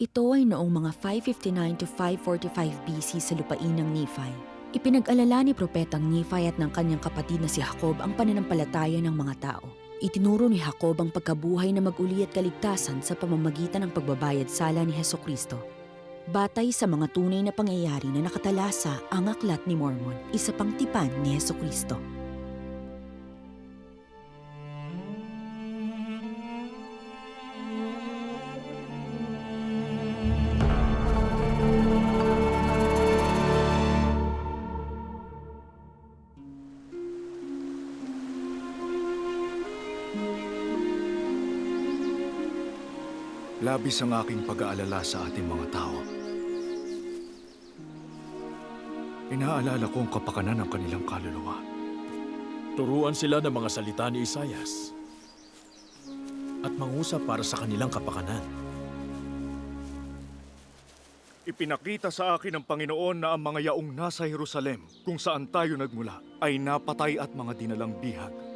Ito ay noong mga 559 to 545 BC sa lupain ng Nephi. Ipinag-alala ni Propetang Nephi at ng kanyang kapatid na si Jacob ang pananampalataya ng mga tao. Itinuro ni Jacob ang pagkabuhay na mag-uli at kaligtasan sa pamamagitan ng pagbabayad sala ni Heso Kristo. Batay sa mga tunay na pangyayari na nakatalasa ang Aklat ni Mormon, isa pang tipan ni Heso Kristo. Labis ang aking pag-aalala sa ating mga tao. Inaalala ko ang kapakanan ng kanilang kaluluwa. Turuan sila ng mga salita ni Isayas at mangusap para sa kanilang kapakanan. Ipinakita sa akin ng Panginoon na ang mga yaong nasa Jerusalem, kung saan tayo nagmula, ay napatay at mga dinalang bihag.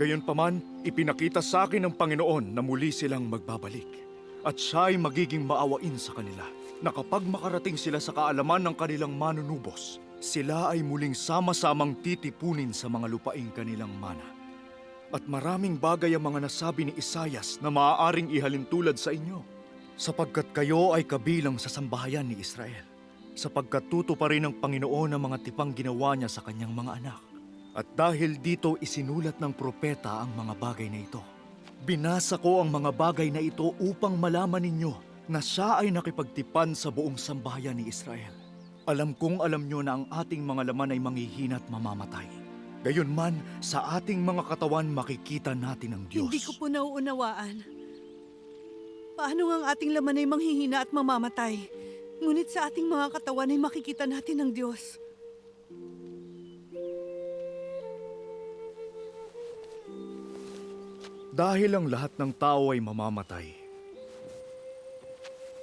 Gayunpaman, ipinakita sa akin ng Panginoon na muli silang magbabalik. At siya ay magiging maawain sa kanila, na kapag makarating sila sa kaalaman ng kanilang manunubos, sila ay muling sama-samang titipunin sa mga lupaing kanilang mana. At maraming bagay ang mga nasabi ni Isayas na maaaring ihalintulad sa inyo, sapagkat kayo ay kabilang sa sambahayan ni Israel, sapagkat tuto pa rin ng Panginoon ang mga tipang ginawa niya sa kanyang mga anak. At dahil dito isinulat ng propeta ang mga bagay na ito. Binasa ko ang mga bagay na ito upang malaman ninyo na siya ay nakipagtipan sa buong sambahayan ni Israel. Alam kong alam nyo na ang ating mga laman ay manghihina at mamamatay. Gayunman, sa ating mga katawan makikita natin ang Diyos. Hindi ko po nauunawaan. Paano ang ating laman ay manghihina at mamamatay? Ngunit sa ating mga katawan ay makikita natin ang Diyos. Dahil ang lahat ng tao ay mamamatay,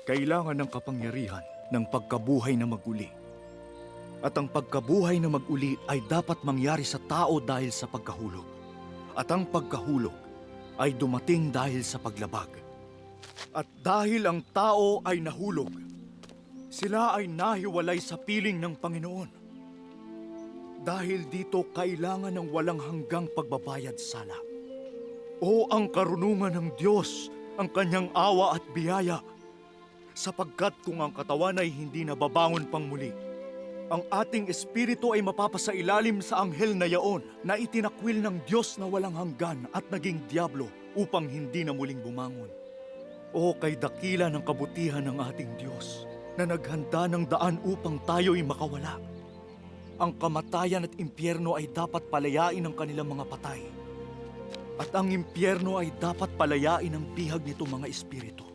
kailangan ng kapangyarihan ng pagkabuhay na maguli. At ang pagkabuhay na maguli ay dapat mangyari sa tao dahil sa pagkahulog. At ang pagkahulog ay dumating dahil sa paglabag. At dahil ang tao ay nahulog, sila ay nahiwalay sa piling ng Panginoon. Dahil dito kailangan ng walang hanggang pagbabayad sala. O ang karunungan ng Diyos, ang kanyang awa at biyaya. Sapagkat kung ang katawan ay hindi nababangon pang muli, ang ating espiritu ay mapapasailalim sa anghel na yaon na itinakwil ng Diyos na walang hanggan at naging diablo upang hindi na muling bumangon. O kay dakila ng kabutihan ng ating Diyos na naghanda ng daan upang tayo'y makawala. Ang kamatayan at impyerno ay dapat palayain ng kanilang mga patay. At ang impyerno ay dapat palayain ng bihag nito mga espiritu.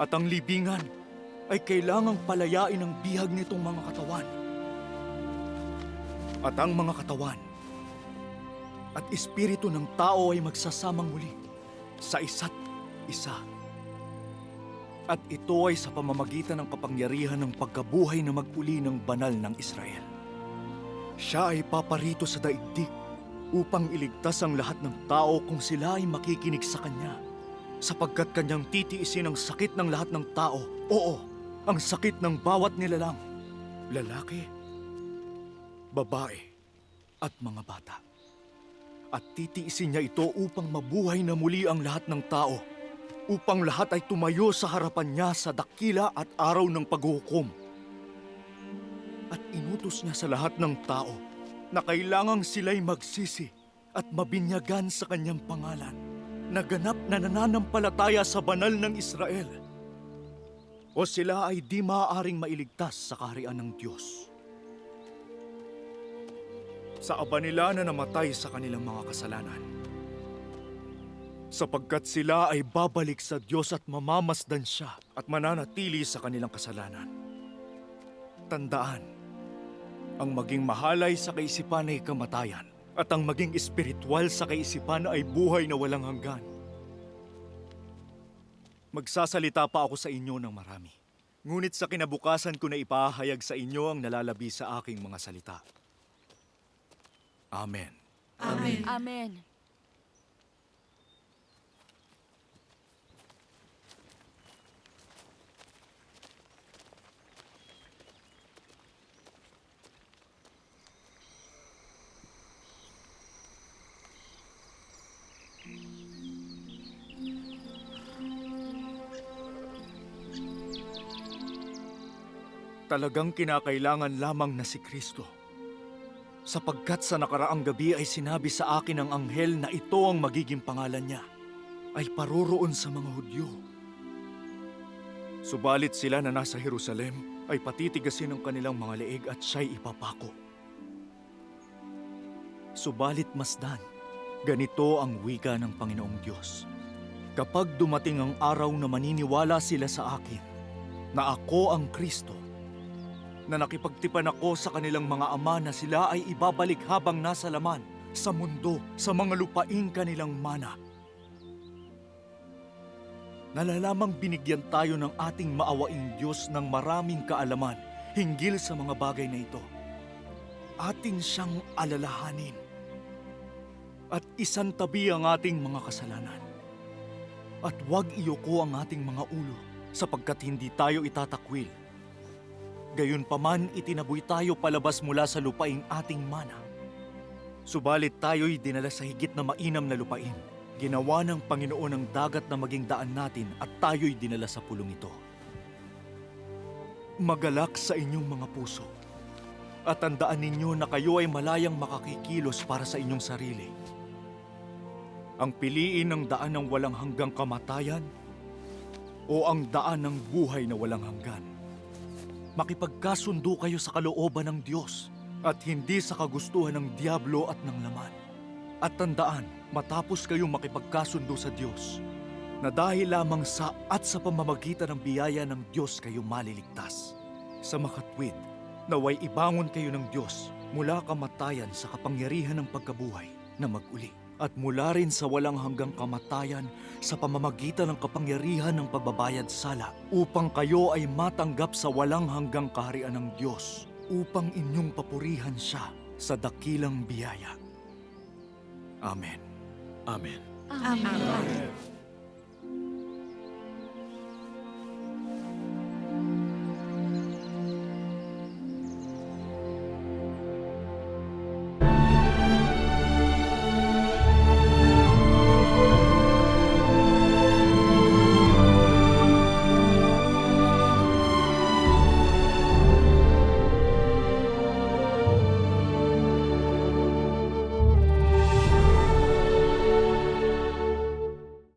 At ang libingan ay kailangang palayain ng bihag nitong mga katawan. At ang mga katawan at espiritu ng tao ay magsasamang muli sa isa't isa. At ito ay sa pamamagitan ng kapangyarihan ng pagkabuhay na maguli ng banal ng Israel. Siya ay paparito sa daigdig upang iligtas ang lahat ng tao kung sila ay makikinig sa Kanya. Sapagkat Kanyang titiisin ang sakit ng lahat ng tao. Oo, ang sakit ng bawat nilalang. Lalaki, babae, at mga bata. At titiisin niya ito upang mabuhay na muli ang lahat ng tao. Upang lahat ay tumayo sa harapan niya sa dakila at araw ng paghuhukom. At inutos niya sa lahat ng tao na kailangang sila'y magsisi at mabinyagan sa kanyang pangalan na ganap na nananampalataya sa banal ng Israel. O sila ay di maaaring mailigtas sa kaharian ng Diyos. Sa aba nila na namatay sa kanilang mga kasalanan. Sapagkat sila ay babalik sa Diyos at mamamasdan siya at mananatili sa kanilang kasalanan. Tandaan, ang maging mahalay sa kaisipan ay kamatayan, at ang maging espiritual sa kaisipan ay buhay na walang hanggan. Magsasalita pa ako sa inyo ng marami. Ngunit sa kinabukasan ko na ipahayag sa inyo ang nalalabi sa aking mga salita. Amen. Amen. Amen. Talagang kinakailangan lamang na si Kristo. Sapagkat sa nakaraang gabi ay sinabi sa akin ng anghel na ito ang magiging pangalan niya, ay paroroon sa mga Hudyo. Subalit sila na nasa Jerusalem ay patitigasin ang kanilang mga leeg at siya'y ipapako. Subalit masdan, ganito ang wika ng Panginoong Diyos. Kapag dumating ang araw na maniniwala sila sa akin, na ako ang Kristo, na nakipagtipan ako sa kanilang mga ama na sila ay ibabalik habang nasa laman sa mundo, sa mga lupaing kanilang mana. Nalalamang binigyan tayo ng ating maawaing Diyos ng maraming kaalaman hinggil sa mga bagay na ito. Atin siyang alalahanin at isantabi ang ating mga kasalanan. At huwag iyoko ang ating mga ulo sapagkat hindi tayo itatakwil. Gayunpaman itinaboy tayo palabas mula sa lupaing ating mana. Subalit tayo'y dinala sa higit na mainam na lupain. Ginawa ng Panginoon ang dagat na maging daan natin at tayo'y dinala sa pulong ito. Magalak sa inyong mga puso. At tandaan ninyo na kayo ay malayang makakikilos para sa inyong sarili. Ang piliin ng daan ng walang hanggang kamatayan o ang daan ng buhay na walang hanggan. Makipagkasundo kayo sa kalooban ng Diyos at hindi sa kagustuhan ng Diablo at ng laman. At tandaan, matapos kayong makipagkasundo sa Diyos, na dahil lamang sa at sa pamamagitan ng biyaya ng Diyos kayo maliligtas. Sa makatwid, naway ibangon kayo ng Diyos mula kamatayan sa kapangyarihan ng pagkabuhay na maguli at mula rin sa walang hanggang kamatayan sa pamamagitan ng kapangyarihan ng pagbabayad sala upang kayo ay matanggap sa walang hanggang kaharian ng Diyos upang inyong papurihan siya sa dakilang biyaya. Amen. Amen. Amen.